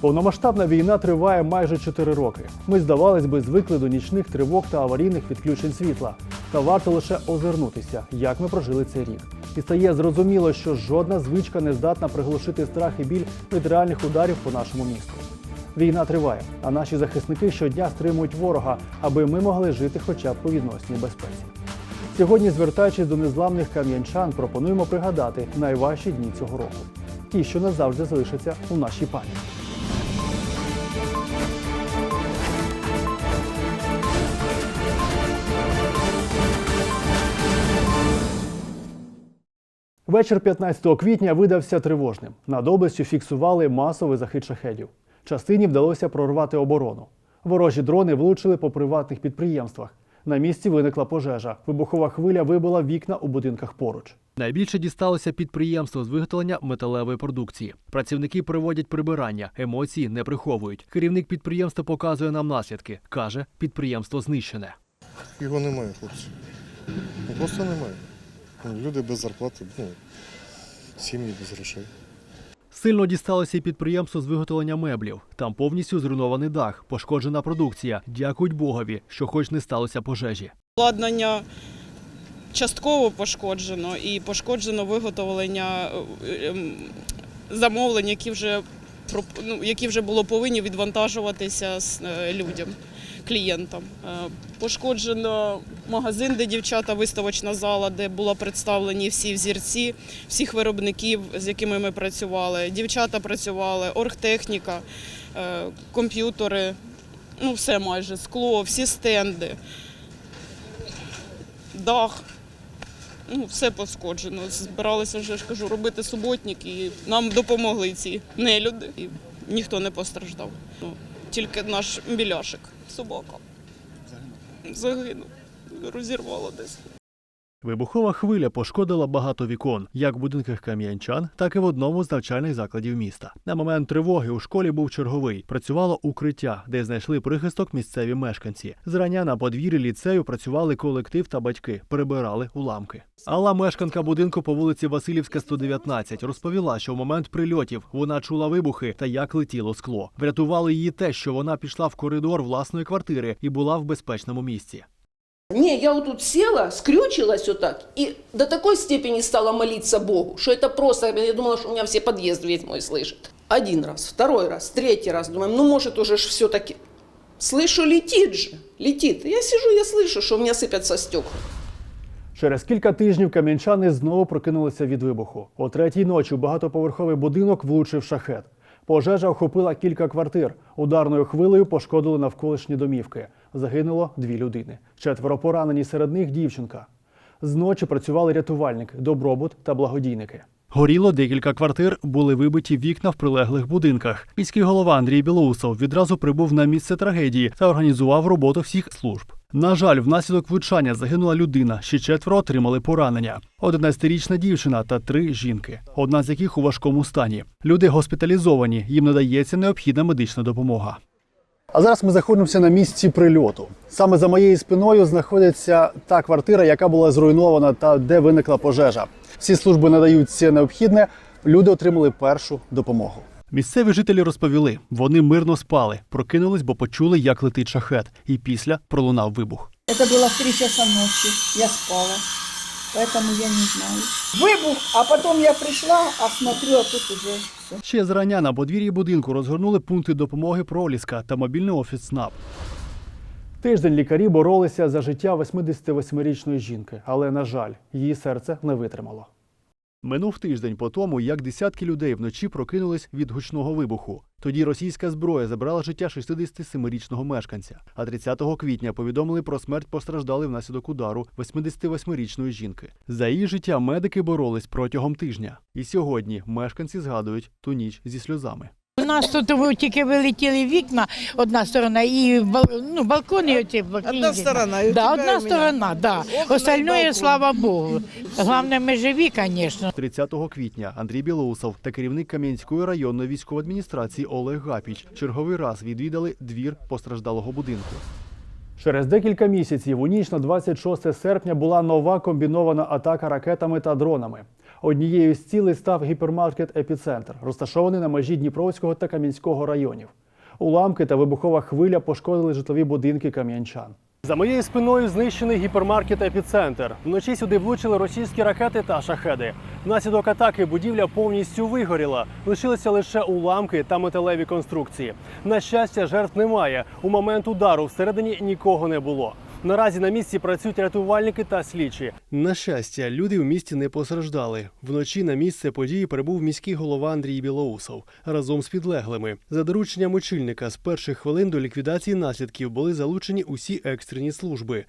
Повномасштабна війна триває майже 4 роки. Ми, здавалось би, звикли до нічних тривог та аварійних відключень світла. Та варто лише озирнутися, як ми прожили цей рік. І стає зрозуміло, що жодна звичка не здатна приглушити страх і біль від реальних ударів по нашому місту. Війна триває, а наші захисники щодня стримують ворога, аби ми могли жити хоча б по відносній безпеці. Сьогодні, звертаючись до незламних кам'янчан, пропонуємо пригадати найважчі дні цього року, ті, що назавжди залишаться у нашій пам'яті. Вечір 15 квітня видався тривожним. Над областю фіксували масовий захід шахедів. Частині вдалося прорвати оборону. Ворожі дрони влучили по приватних підприємствах. На місці виникла пожежа. Вибухова хвиля вибила вікна у будинках поруч. Найбільше дісталося підприємство з виготовлення металевої продукції. Працівники проводять прибирання, емоції не приховують. Керівник підприємства показує нам наслідки. каже, підприємство знищене. Його немає, хлопці. Просто немає. Люди без зарплати, ну, сім'ї без грошей. Сильно дісталося і підприємство з виготовлення меблів. Там повністю зруйнований дах, пошкоджена продукція. Дякують Богові, що хоч не сталося пожежі. Обладнання частково пошкоджено і пошкоджено виготовлення е, ем, замовлень, які вже ну, які вже було повинні відвантажуватися з е, людям, клієнтам. Е, Пошкоджено магазин, де дівчата, виставочна зала, де були представлені всі взірці, всіх виробників, з якими ми працювали. Дівчата працювали, оргтехніка, е, комп'ютери, ну все майже, скло, всі стенди дах. Ну, все пошкоджено. Збиралися вже ж кажу, робити суботник, і нам допомогли ці нелюди. І ніхто не постраждав. Ну, тільки наш біляшик, собака. Загинув. Розірвало десь. Вибухова хвиля пошкодила багато вікон, як в будинках кам'янчан, так і в одному з навчальних закладів міста. На момент тривоги у школі був черговий. Працювало укриття, де знайшли прихисток місцеві мешканці. Зрання на подвір'ї ліцею працювали колектив та батьки, прибирали уламки. Алла, мешканка будинку по вулиці Васильівська, 119, розповіла, що в момент прильотів вона чула вибухи та як летіло скло. Врятувало її те, що вона пішла в коридор власної квартири і була в безпечному місці. Не, я вот тут села, скрючилась вот так, и до такой степени стала молиться Богу, что это просто, я думала, что у меня все подъезд весь мой слышит. Один раз, второй раз, третий раз, думаю, ну может уже ж все-таки. Слышу, летит же, летит. Я сижу, я слышу, что у меня сыпятся стекла. Через кілька тижнів кам'янчани знову прокинулися від вибуху. О третій ночі у багатоповерховий будинок влучив шахет. Пожежа охопила кілька квартир. Ударною хвилею пошкодили навколишні домівки. Загинуло дві людини. Четверо поранені серед них дівчинка. Зночі працювали рятувальник, добробут та благодійники. Горіло декілька квартир, були вибиті вікна в прилеглих будинках. Міський голова Андрій Білоусов відразу прибув на місце трагедії та організував роботу всіх служб. На жаль, внаслідок влучання загинула людина, ще четверо отримали поранення. 11-річна дівчина та три жінки, одна з яких у важкому стані. Люди госпіталізовані, їм надається необхідна медична допомога. А зараз ми знаходимося на місці прильоту. Саме за моєю спиною знаходиться та квартира, яка була зруйнована та де виникла пожежа. Всі служби надають все необхідне. Люди отримали першу допомогу. Місцеві жителі розповіли, вони мирно спали, прокинулись, бо почули, як летить шахет, і після пролунав вибух. Это было в три часа ночи, я спала, поэтому я не знаю. Выбух, а потом я пришла, а смотрю, а тут уже все. Ще зрання на подвір'ї будинку розгорнули пункти допомоги Проліска та мобільний офіс СНАП. Тиждень лікарі боролися за життя 88-річної жінки, але на жаль, її серце не витримало. Минув тиждень по тому, як десятки людей вночі прокинулись від гучного вибуху. Тоді російська зброя забрала життя 67-річного мешканця. А 30 квітня повідомили про смерть постраждали внаслідок удару 88-річної жінки. За її життя медики боролись протягом тижня. І сьогодні мешканці згадують ту ніч зі сльозами. У нас тут тільки вилетіли вікна, одна сторона, і бал- ну, балкони оці. Одна сторона, у Да, тебя, одна сторона, да. Окна и Остальное, балкон. слава Богу. Головне, ми живі, звісно. 30 квітня Андрій Білоусов та керівник Кам'янської районної військової адміністрації Олег Гапіч черговий раз відвідали двір постраждалого будинку. Через декілька місяців у ніч на 26 серпня була нова комбінована атака ракетами та дронами. Однією з цілей став гіпермаркет Епіцентр, розташований на межі Дніпровського та Кам'янського районів. Уламки та вибухова хвиля пошкодили житлові будинки кам'янчан. За моєю спиною знищений гіпермаркет Епіцентр. Вночі сюди влучили російські ракети та шахеди. Внаслідок атаки будівля повністю вигоріла. Лишилися лише уламки та металеві конструкції. На щастя, жертв немає. У момент удару всередині нікого не було. Наразі на місці працюють рятувальники та слідчі. На щастя, люди в місті не постраждали. Вночі на місце події прибув міський голова Андрій Білоусов разом з підлеглими. За дорученням очільника з перших хвилин до ліквідації наслідків були залучені усі екстрені служби.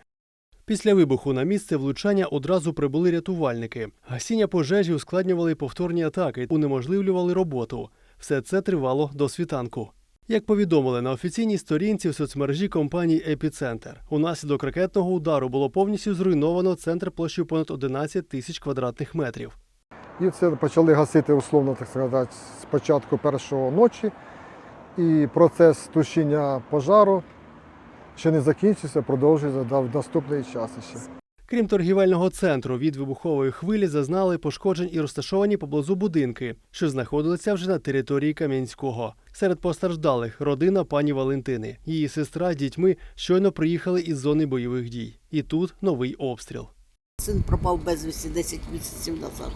Після вибуху на місце влучання одразу прибули рятувальники. Гасіння пожежі ускладнювали повторні атаки, унеможливлювали роботу. Все це тривало до світанку. Як повідомили на офіційній сторінці в соцмережі компанії Епіцентр, унаслідок ракетного удару було повністю зруйновано центр площею понад 11 тисяч квадратних метрів. І це почали гасити условно, так сказати, з початку першого ночі. І процес тушіння пожару ще не закінчився, продовжується в наступний час ще. Крім торгівельного центру, від вибухової хвилі зазнали пошкоджень і розташовані поблизу будинки, що знаходилися вже на території Кам'янського. Серед постраждалих родина пані Валентини. Її сестра з дітьми щойно приїхали із зони бойових дій. І тут новий обстріл. Син пропав безвісті 10 місяців назад.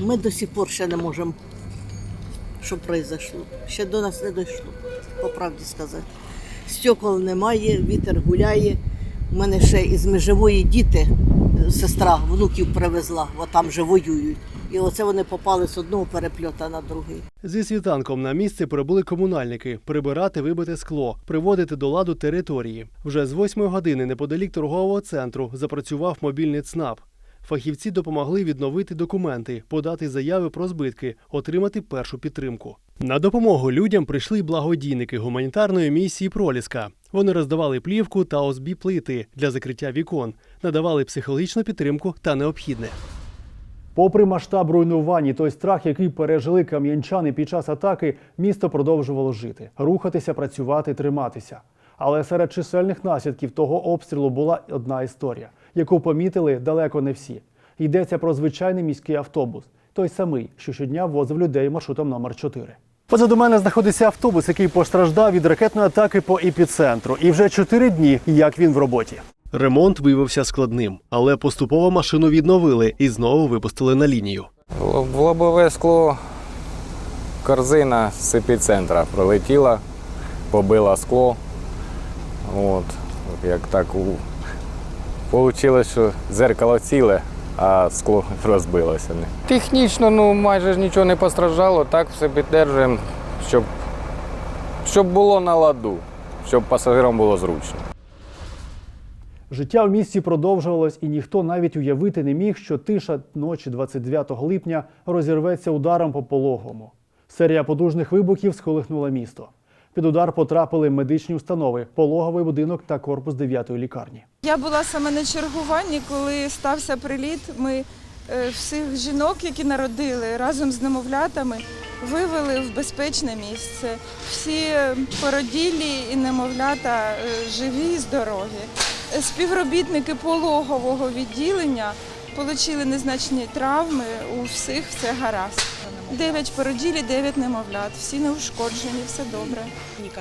Ми до сих пор ще не можемо, що произошло. Ще до нас не дійшло, по правді сказати. Стекол немає, вітер гуляє. Мене ще із межевої діти, сестра внуків привезла, бо там же воюють. І оце вони попали з одного перепльота на другий. Зі світанком на місце прибули комунальники прибирати вибите скло, приводити до ладу території. Вже з 8 години неподалік торгового центру запрацював мобільний ЦНАП. Фахівці допомогли відновити документи, подати заяви про збитки, отримати першу підтримку. На допомогу людям прийшли благодійники гуманітарної місії Проліска. Вони роздавали плівку та ОСБ плити для закриття вікон, надавали психологічну підтримку та необхідне. Попри масштаб руйнувань і той страх, який пережили кам'янчани під час атаки, місто продовжувало жити, рухатися, працювати, триматися. Але серед чисельних наслідків того обстрілу була одна історія, яку помітили далеко не всі. Йдеться про звичайний міський автобус, той самий, що щодня возив людей маршрутом номер 4 Позаду мене знаходиться автобус, який постраждав від ракетної атаки по епіцентру. І вже чотири дні, як він в роботі. Ремонт виявився складним, але поступово машину відновили і знову випустили на лінію. В лобове скло корзина з епіцентра пролетіла, побила скло. От, як так у... Получилось, що дзеркало ціле, а скло розбилося. Технічно ну, майже ж нічого не постраждало, так все підтримуємо, щоб, щоб було на ладу, щоб пасажирам було зручно. Життя в місті продовжувалось, і ніхто навіть уявити не міг, що тиша ночі 29 липня розірветься ударом по пологому. Серія потужних вибухів сколихнула місто. Під удар потрапили медичні установи, пологовий будинок та корпус 9-ї лікарні. Я була саме на чергуванні, коли стався приліт. Ми е, всіх жінок, які народили разом з немовлятами, вивели в безпечне місце. Всі е, породілі і немовлята е, живі і здорові. Співробітники пологового відділення отримали незначні травми. У всіх все гаразд. Дев'ять породілі, дев'ять немовлят. Всі неушкоджені, все добре.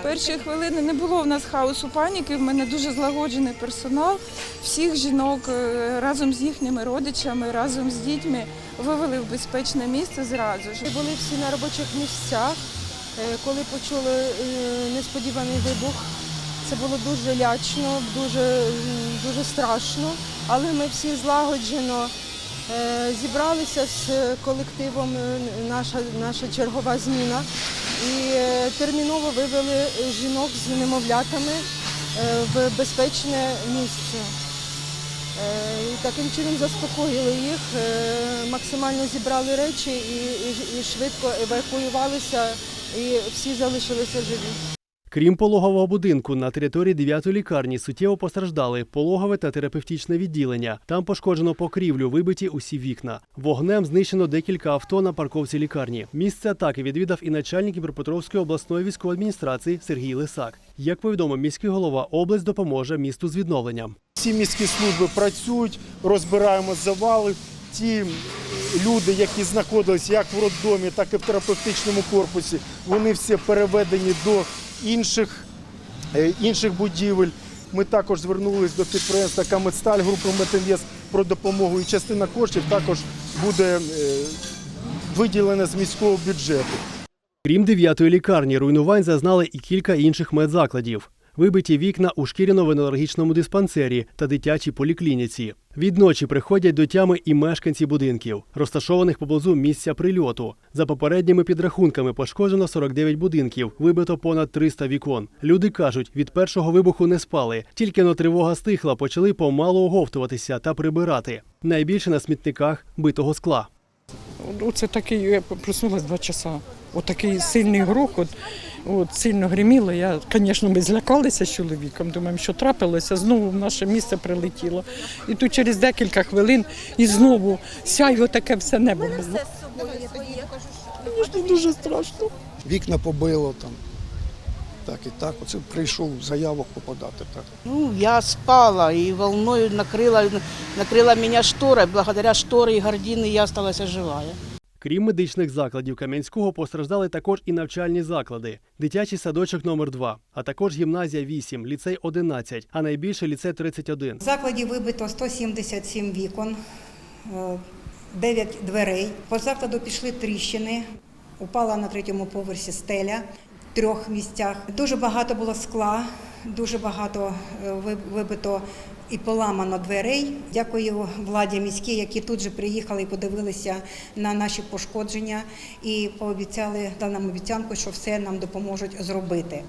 Перші хвилини не було в нас хаосу паніки. В мене дуже злагоджений персонал. Всіх жінок е, разом з їхніми родичами, разом з дітьми вивели в безпечне місце зразу ж. Були всі на робочих місцях. Е, Коли почули е, несподіваний вибух, це було дуже лячно, дуже, дуже страшно. Але ми всі злагоджено зібралися з колективом, е, наша, наша чергова зміна, і е, терміново вивели жінок з немовлятами е, в безпечне місце. Е, І таким чином заспокоїли їх, е, максимально зібрали речі і, і, і швидко евакуювалися, і всі залишилися живі. Крім пологового будинку, на території 9-ї лікарні суттєво постраждали пологове та терапевтичне відділення. Там пошкоджено покрівлю, вибиті усі вікна. Вогнем знищено декілька авто на парковці лікарні. Місце атаки відвідав і начальник Дніпропетровської обласної військової адміністрації Сергій Лисак. Як повідомив міський голова, область допоможе місту з відновленням. Всі міські служби працюють, розбираємо завали. Ті люди, які знаходились як в роддомі, так і в терапевтичному корпусі, вони всі переведені до інших, е, інших будівель. Ми також звернулися до підприємства Камедсталь групи Метинвест про допомогу. І частина коштів також буде е, виділена з міського бюджету. Крім 9-ї лікарні, руйнувань зазнали і кілька інших медзакладів. Вибиті вікна у шкіряно-венерологічному диспансері та дитячій поліклініці. Відночі приходять до тями і мешканці будинків, розташованих поблизу місця прильоту. За попередніми підрахунками пошкоджено 49 будинків, вибито понад 300 вікон. Люди кажуть, від першого вибуху не спали. Тільки но тривога стихла, почали помалу оговтуватися та прибирати. Найбільше на смітниках битого скла. Оце такий, я проснулась два часа Отакий сильний грохот, от, сильно гриміло. Я, звісно, ми злякалися з чоловіком, думаємо, що трапилося, знову в наше місце прилетіло. І тут через декілька хвилин і знову сяйво таке все небо було. Мені ж тут дуже страшно. Вікна побило там. Так і так. Оце прийшов заявок попадати. Так. Ну, я спала, и волною накрыла, накрыла меня шторой. Благодаря шторе и гардины я осталась живая. Крім медичних закладів Кам'янського постраждали також і навчальні заклади, дитячий садочок номер 2 а також гімназія 8, ліцей 11, а найбільше ліцей 31. В закладі вибито 177 вікон, 9 дверей. По закладу пішли тріщини, упала на третьому поверсі стеля в трьох місцях. Дуже багато було скла, дуже багато е, вибито і поламано дверей. Дякую владі міській, які тут же приїхали і подивилися на наші пошкодження і пообіцяли, дали нам обіцянку, що все нам допоможуть зробити.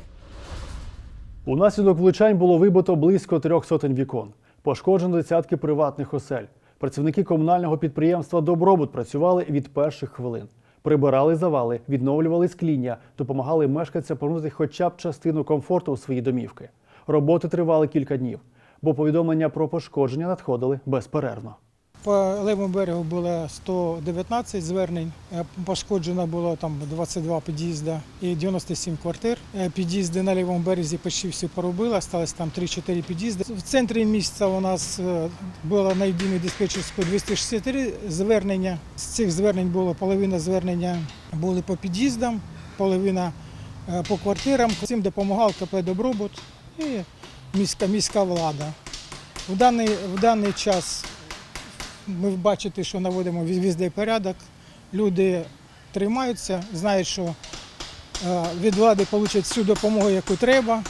Унаслідок влучань було вибито близько трьох сотень вікон. Пошкоджено десятки приватних осель. Працівники комунального підприємства Добробут працювали від перших хвилин. Прибирали завали, відновлювали скління, допомагали мешканцям повернути хоча б частину комфорту у свої домівки. Роботи тривали кілька днів, бо повідомлення про пошкодження надходили безперервно. По левому берегу було 119 звернень, е, пошкоджено було там 22 під'їзди і 97 квартир. Е, Під'їзди на лівому березі почти всі поробили, залишилось там 3-4 під'їзди. В центрі міста у нас е, було на єдиній диспетчерської 263 звернення. З цих звернень було половина звернення були по під'їздам, половина по квартирам. Цим допомагав КП Добробут і міська, міська влада. В даний, в даний час ми бачите, що наводимо візде порядок. Люди тримаються, знають, що е, від влади отримують всю допомогу, яку треба.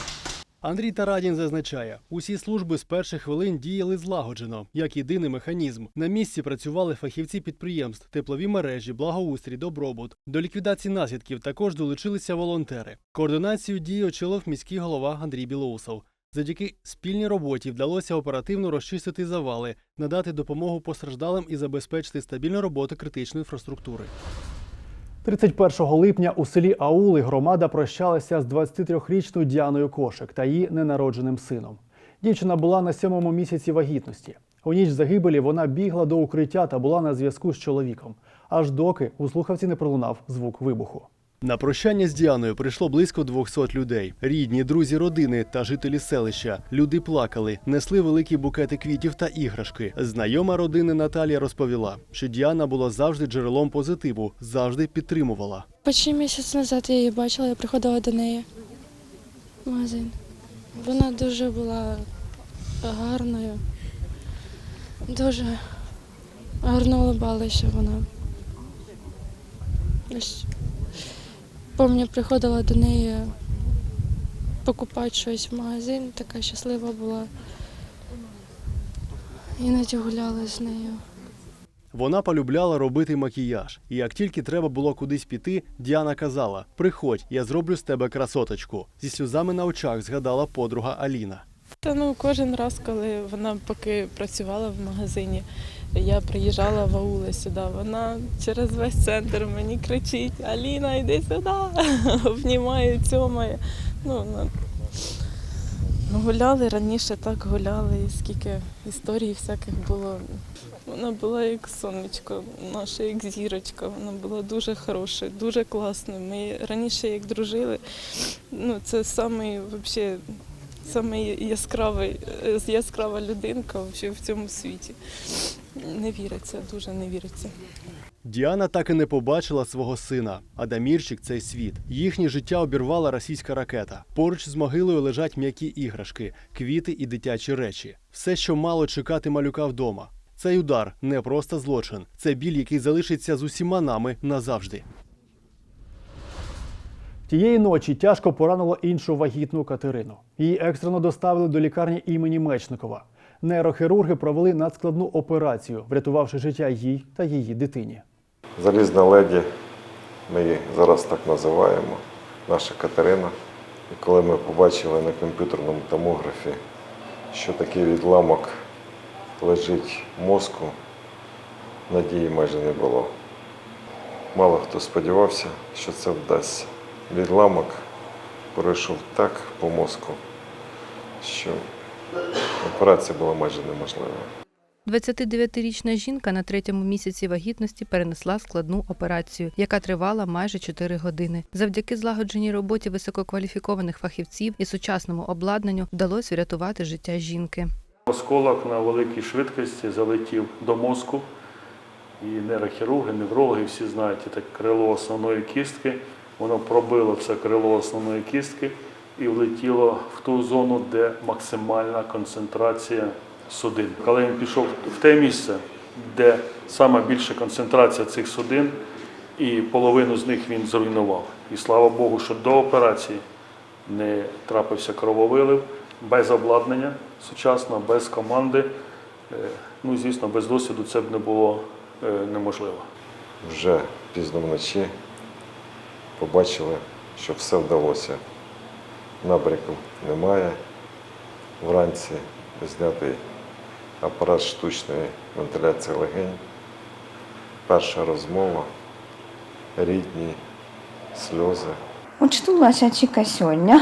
Андрій Тарадін зазначає, усі служби з перших хвилин діяли злагоджено, як єдиний механізм. На місці працювали фахівці підприємств, теплові мережі, благоустрій, добробут. До ліквідації наслідків також долучилися волонтери. Координацію дій очолив міський голова Андрій Білоусов. Завдяки спільній роботі вдалося оперативно розчистити завали, надати допомогу постраждалим і забезпечити стабільну роботу критичної інфраструктури. 31 липня у селі Аули громада прощалася з 23-річною Діаною Кошик та її ненародженим сином. Дівчина була на сьомому місяці вагітності. У ніч загибелі вона бігла до укриття та була на зв'язку з чоловіком, аж доки у слухавці не пролунав звук вибуху. На прощання з Діаною прийшло близько 200 людей. Рідні, друзі родини та жителі селища. Люди плакали, несли великі букети квітів та іграшки. Знайома родини Наталія розповіла, що Діана була завжди джерелом позитиву, завжди підтримувала. Почти місяць назад я її бачила, я приходила до неї в магазин. Вона дуже була гарною, дуже гарно улыбалася вона. Пам'ятаю, приходила до неї покупати щось в магазин, така щаслива була. Іноді гуляла з нею. Вона полюбляла робити макіяж, і як тільки треба було кудись піти, Діана казала: Приходь, я зроблю з тебе красоточку. Зі сльозами на очах згадала подруга Аліна. Та ну кожен раз, коли вона поки працювала в магазині, я приїжджала в аули сюди. Вона через весь центр мені кричить: Аліна, йди сюди, обнімає, цьомає. Ну, на... Гуляли раніше, так гуляли, і скільки історій всяких було. Вона була як сонечко, наша як зірочка. Вона була дуже хороша, дуже класна. Ми раніше як дружили. Ну, це самий, вообще, самий яскравий, е, яскрава людинка в цьому світі. Не віриться, дуже не віриться. Діана так і не побачила свого сина, а Дамірчик цей світ. Їхнє життя обірвала російська ракета. Поруч з могилою лежать м'які іграшки, квіти і дитячі речі. Все, що мало чекати малюка вдома. Цей удар не просто злочин, це біль, який залишиться з усіма нами назавжди. Тієї ночі тяжко поранило іншу вагітну Катерину. Її екстрено доставили до лікарні імені Мечникова. Нейрохірурги провели надскладну операцію, врятувавши життя їй та її дитині. Залізна леді, ми її зараз так називаємо, наша Катерина. І коли ми побачили на комп'ютерному томографі, що такий відламок лежить мозку, надії майже не було. Мало хто сподівався, що це вдасться. Відламок пройшов так по мозку, що операція була майже неможлива. 29-річна жінка на третьому місяці вагітності перенесла складну операцію, яка тривала майже 4 години. Завдяки злагодженій роботі висококваліфікованих фахівців і сучасному обладнанню вдалося врятувати життя жінки. Осколок на великій швидкості залетів до мозку. І нейрохірурги, неврологи всі знають це крило основної кістки. Воно пробило все крило основної кістки і влетіло в ту зону, де максимальна концентрація судин. Коли він пішов в те місце, де саме більша концентрація цих судин, і половину з них він зруйнував. І слава Богу, що до операції не трапився крововилив, без обладнання сучасного, без команди. Е, Ну, звісно, без досвіду це б не було е, неможливо. Вже пізно вночі побачили, що все вдалося. Набряку немає. Вранці знятий апарат штучної вентиляції легень. Перша розмова, рідні, сльози. Очнулася тільки сьогодні.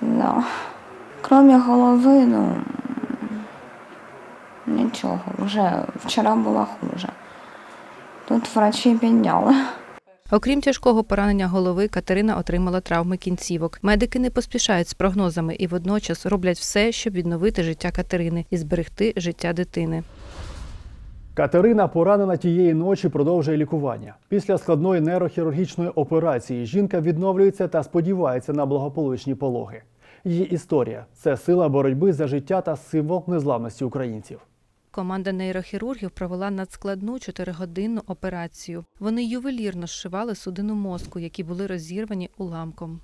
Ну, крім голови, ну нічого. Вже вчора було хуже. Тут врачі підняли. Окрім тяжкого поранення голови, Катерина отримала травми кінцівок. Медики не поспішають з прогнозами і водночас роблять все, щоб відновити життя Катерини і зберегти життя дитини. Катерина, поранена тієї ночі, продовжує лікування. Після складної нейрохірургічної операції жінка відновлюється та сподівається на благополучні пологи. Її історія це сила боротьби за життя та символ незламності українців. Команда нейрохірургів провела надскладну чотиригодинну операцію. Вони ювелірно зшивали судину мозку, які були розірвані уламком.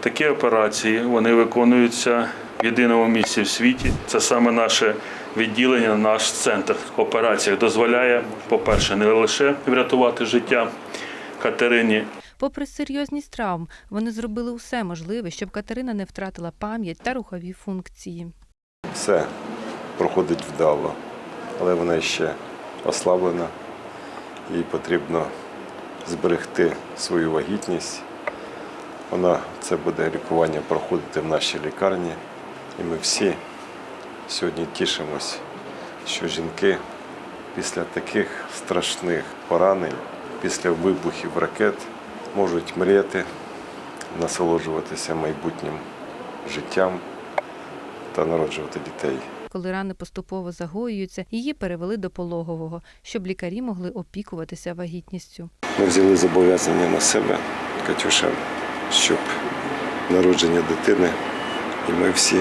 Такі операції вони виконуються в єдиному місці в світі. Це саме наше відділення, наш центр в операціях дозволяє, по-перше, не лише врятувати життя Катерині, Попри серйозність травм, вони зробили усе можливе, щоб Катерина не втратила пам'ять та рухові функції. Все проходить вдало, але вона ще ослаблена. Їй потрібно зберегти свою вагітність. Вона це буде лікування проходити в нашій лікарні. І ми всі сьогодні тішимось, що жінки після таких страшних поранень, після вибухів ракет можуть мріяти, насолоджуватися майбутнім життям та народжувати дітей. Коли рани поступово загоюються, її перевели до пологового, щоб лікарі могли опікуватися вагітністю. Ми взяли зобов'язання на себе, Катюша, щоб народження дитини, і ми всі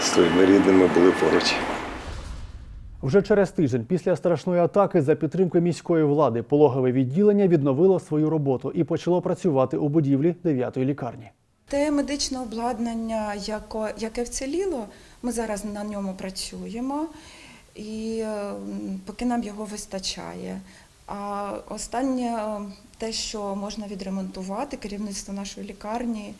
з своїми рідними були поруч. Вже через тиждень після страшної атаки за підтримки міської влади пологове відділення відновило свою роботу і почало працювати у будівлі 9-ї лікарні. Те медичне обладнання, яке вціліло, ми зараз на ньому працюємо, і е, поки нам його вистачає. А останнє е, те, що можна відремонтувати, керівництво нашої лікарні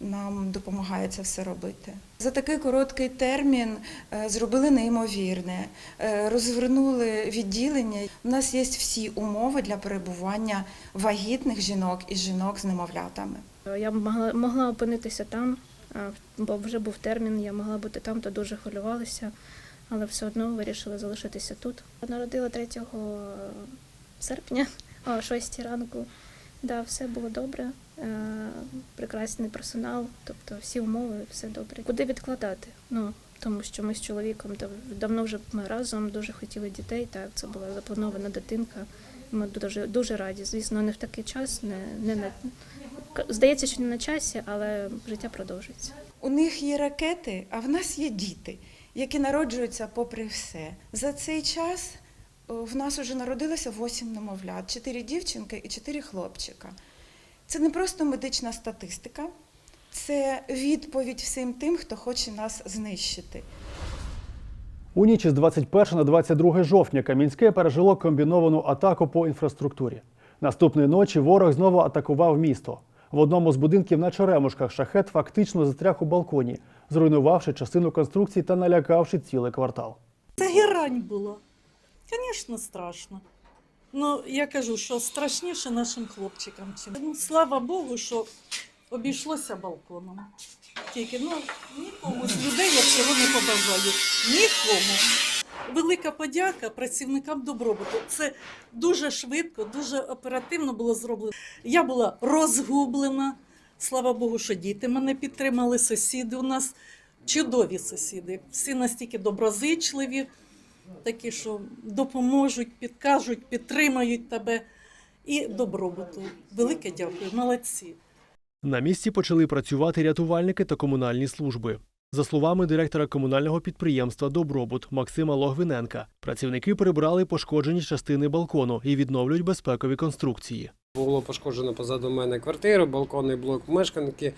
нам допомагає це все робити. За такий короткий термін е, зробили неймовірне, розвернули відділення. У нас є всі умови для перебування вагітних жінок і жінок з немовлятами. Я могла, могла опинитися там, бо вже був термін, я могла бути там, то дуже хвилювалася, але все одно вирішила залишитися тут. Народила 3 серпня о 6 ранку. Да, все було добре, е, прекрасний персонал, тобто всі умови, все добре. Куди відкладати? Ну, тому що ми з чоловіком дав- давно вже ми разом дуже хотіли дітей. Так, це була запланована дитинка. Ми дуже дуже раді. Звісно, не в такий час, не, не на здається, що не на часі, але життя продовжується. У них є ракети, а в нас є діти, які народжуються попри все. За цей час в нас вже народилося 8 немовлят, 4 дівчинки і 4 хлопчика. Це не просто медична статистика, це відповідь всім тим, хто хоче нас знищити. У ніч із 21 на 22 жовтня Кам'янське пережило комбіновану атаку по інфраструктурі. Наступної ночі ворог знову атакував місто. В одному з будинків на Черемушках шахет фактично застряг у балконі, зруйнувавши частину конструкції та налякавши цілий квартал. Це герань була. Звісно, страшно. Ну, я кажу, що страшніше нашим хлопчикам. Ну, слава Богу, що обійшлося балконом. Тільки ну, нікому з людей я цього не побажаю. Нікому. Велика подяка працівникам добробуту. Це дуже швидко, дуже оперативно було зроблено. Я була розгублена. Слава Богу, що діти мене підтримали, сусіди у нас чудові сусіди. Всі настільки доброзичливі, такі, що допоможуть, підкажуть, підтримають тебе. І добробуту. Велике дякую, молодці. На місці почали працювати рятувальники та комунальні служби. За словами директора комунального підприємства Добробут Максима Логвиненка, працівники прибрали пошкоджені частини балкону і відновлюють безпекові конструкції. Було пошкоджено позаду мене квартиру, балконний блок мешканки.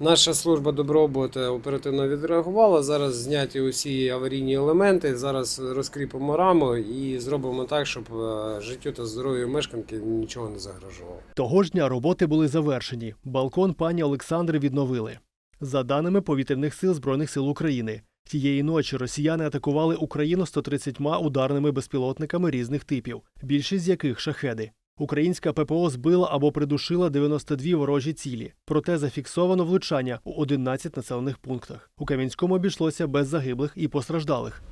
Наша служба добробут оперативно відреагувала. Зараз зняті усі аварійні елементи. Зараз розкріпимо раму і зробимо так, щоб е, життю та здоров'ю мешканки нічого не загрожувало. Того ж дня роботи були завершені. Балкон пані Олександри відновили. За даними повітряних сил Збройних сил України, тієї ночі росіяни атакували Україну 130 ударними безпілотниками різних типів, більшість з яких шахеди. Українська ППО збила або придушила 92 ворожі цілі, проте зафіксовано влучання у 11 населених пунктах. У Кам'янському обійшлося без загиблих і постраждалих.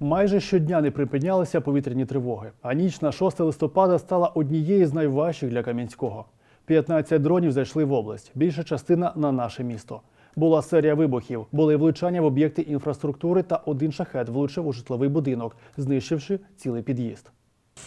Майже щодня не припинялися повітряні тривоги, а ніч на 6 листопада стала однією з найважчих для Кам'янського. 15 дронів зайшли в область, більша частина на наше місто. Була серія вибухів, були влучання в об'єкти інфраструктури та один шахет влучив у житловий будинок, знищивши цілий під'їзд.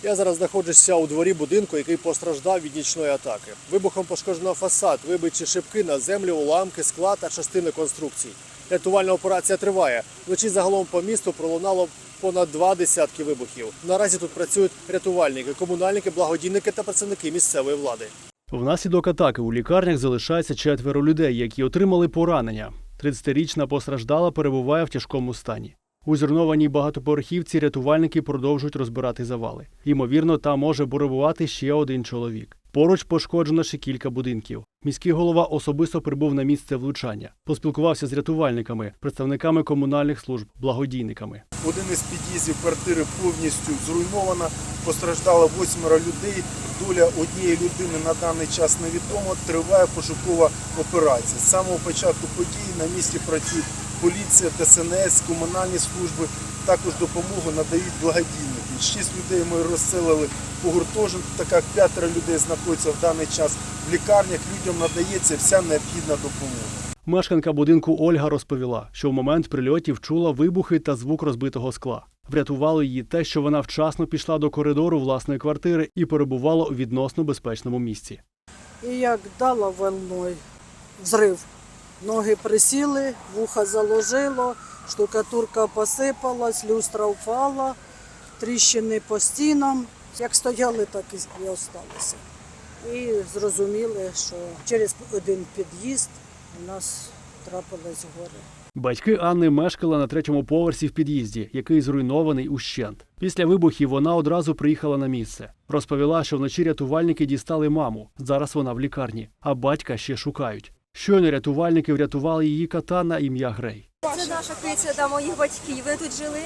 Я зараз знаходжуся у дворі будинку, який постраждав від нічної атаки. Вибухом пошкоджено фасад, вибиті шибки на землю, уламки, скла та частини конструкцій. Рятувальна операція триває. Вночі загалом по місту пролунало понад два десятки вибухів. Наразі тут працюють рятувальники, комунальники, благодійники та працівники місцевої влади. Внаслідок атаки у лікарнях залишається четверо людей, які отримали поранення. 30-річна постраждала перебуває в тяжкому стані. У зруйнованій багатоповерхівці рятувальники продовжують розбирати завали. Ймовірно, там може перебувати ще один чоловік. Поруч пошкоджено ще кілька будинків. Міський голова особисто прибув на місце влучання, поспілкувався з рятувальниками, представниками комунальних служб, благодійниками. Один із під'їздів квартири повністю зруйнована. Постраждало восьмеро людей. Доля однієї людини на даний час невідома. Триває пошукова операція. З самого початку події на місці працюють поліція, ДСНС, комунальні служби. Також допомогу надають благодійники. Шість людей ми розселили по гуртожитку, так як п'ятеро людей знаходяться в даний час в лікарнях. Людям надається вся необхідна допомога. Мешканка будинку Ольга розповіла, що в момент прильотів чула вибухи та звук розбитого скла. Врятувало її те, що вона вчасно пішла до коридору власної квартири і перебувала у відносно безпечному місці. І як дала волною взрив. Ноги присіли, вуха заложило, штукатурка посипалась, люстра впала, тріщини по стінам. Як стояли, так і залишилися. І зрозуміли, що через один під'їзд у нас трапилось горе. Батьки Анни мешкали на третьому поверсі в під'їзді, який зруйнований ущент. Після вибухів вона одразу приїхала на місце. Розповіла, що вночі рятувальники дістали маму. Зараз вона в лікарні, а батька ще шукають. Щойно рятувальники врятували її кота на ім'я Грей. Це наша киця до моїх батьків. Ви тут жили.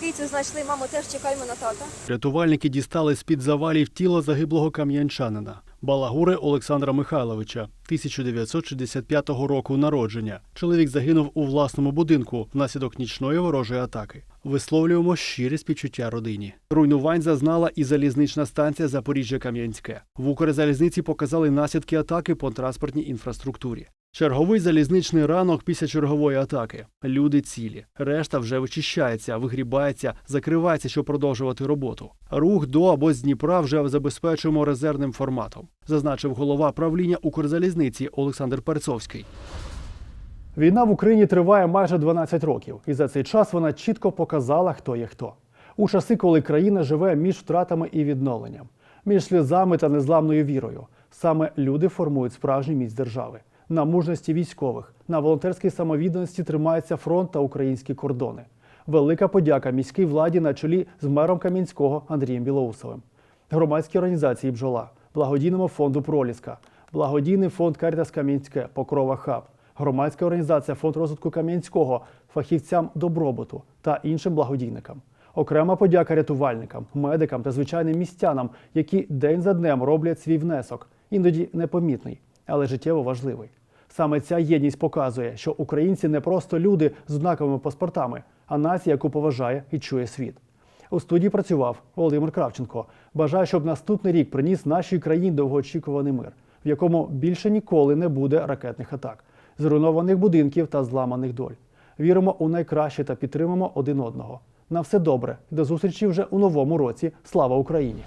Кицю знайшли, маму теж чекаємо на тата. Рятувальники дістали з-під завалів тіло загиблого кам'янчанина. Балагури Олександра Михайловича, 1965 року народження. Чоловік загинув у власному будинку внаслідок нічної ворожої атаки. Висловлюємо щирі співчуття родині. Руйнувань зазнала і залізнична станція Запоріжжя-Кам'янське. В Укрзалізниці показали наслідки атаки по транспортній інфраструктурі. Черговий залізничний ранок після чергової атаки. Люди цілі. Решта вже вичищається, вигрібається, закривається, щоб продовжувати роботу. Рух до або з Дніпра вже забезпечуємо резервним форматом, зазначив голова правління Укрзалізниці Олександр Перцовський. Війна в Україні триває майже 12 років, і за цей час вона чітко показала, хто є хто. У часи, коли країна живе між втратами і відновленням, між сльозами та незламною вірою, саме люди формують справжню міць держави. На мужності військових, на волонтерській самовідданості тримається фронт та українські кордони. Велика подяка міській владі на чолі з мером Кам'янського Андрієм Білоусовим, громадській організації Бджола, благодійному фонду Проліска, благодійний фонд Карітас Кам'янське, Покрова Хаб, громадська організація Фонд розвитку Кам'янського, фахівцям добробуту та іншим благодійникам. Окрема подяка рятувальникам, медикам та звичайним містянам, які день за днем роблять свій внесок, іноді непомітний, але життєво важливий. Саме ця єдність показує, що українці не просто люди з однаковими паспортами, а нація, яку поважає і чує світ. У студії працював Володимир Кравченко. Бажаю, щоб наступний рік приніс нашій країні довгоочікуваний мир, в якому більше ніколи не буде ракетних атак, зруйнованих будинків та зламаних доль. Віримо у найкраще та підтримуємо один одного. На все добре. До зустрічі вже у новому році. Слава Україні!